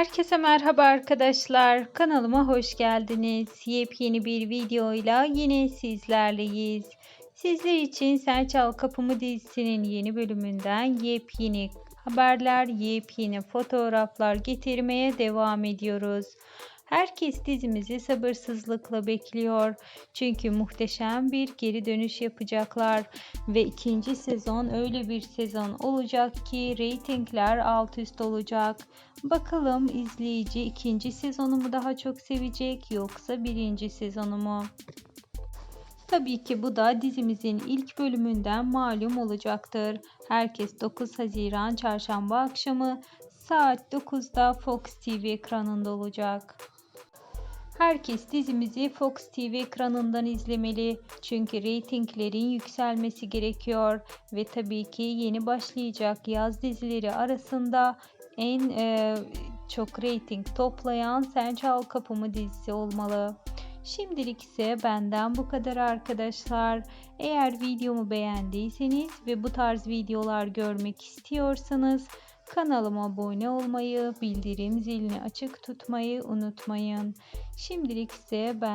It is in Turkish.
Herkese merhaba arkadaşlar. Kanalıma hoş geldiniz. Yepyeni bir videoyla yine sizlerleyiz. Sizler için Sen Çal Kapımı dizisinin yeni bölümünden yepyeni haberler, yepyeni fotoğraflar getirmeye devam ediyoruz. Herkes dizimizi sabırsızlıkla bekliyor. Çünkü muhteşem bir geri dönüş yapacaklar ve ikinci sezon öyle bir sezon olacak ki reytingler alt üst olacak. Bakalım izleyici ikinci sezonu mu daha çok sevecek yoksa birinci sezonu mu? Tabii ki bu da dizimizin ilk bölümünden malum olacaktır. Herkes 9 Haziran çarşamba akşamı saat 9'da Fox TV ekranında olacak. Herkes dizimizi Fox TV ekranından izlemeli. Çünkü reytinglerin yükselmesi gerekiyor ve tabii ki yeni başlayacak yaz dizileri arasında en e, çok reyting toplayan Sen Çal Kapımı dizisi olmalı. Şimdilik ise benden bu kadar arkadaşlar. Eğer videomu beğendiyseniz ve bu tarz videolar görmek istiyorsanız kanalıma abone olmayı, bildirim zilini açık tutmayı unutmayın. Şimdilik ise ben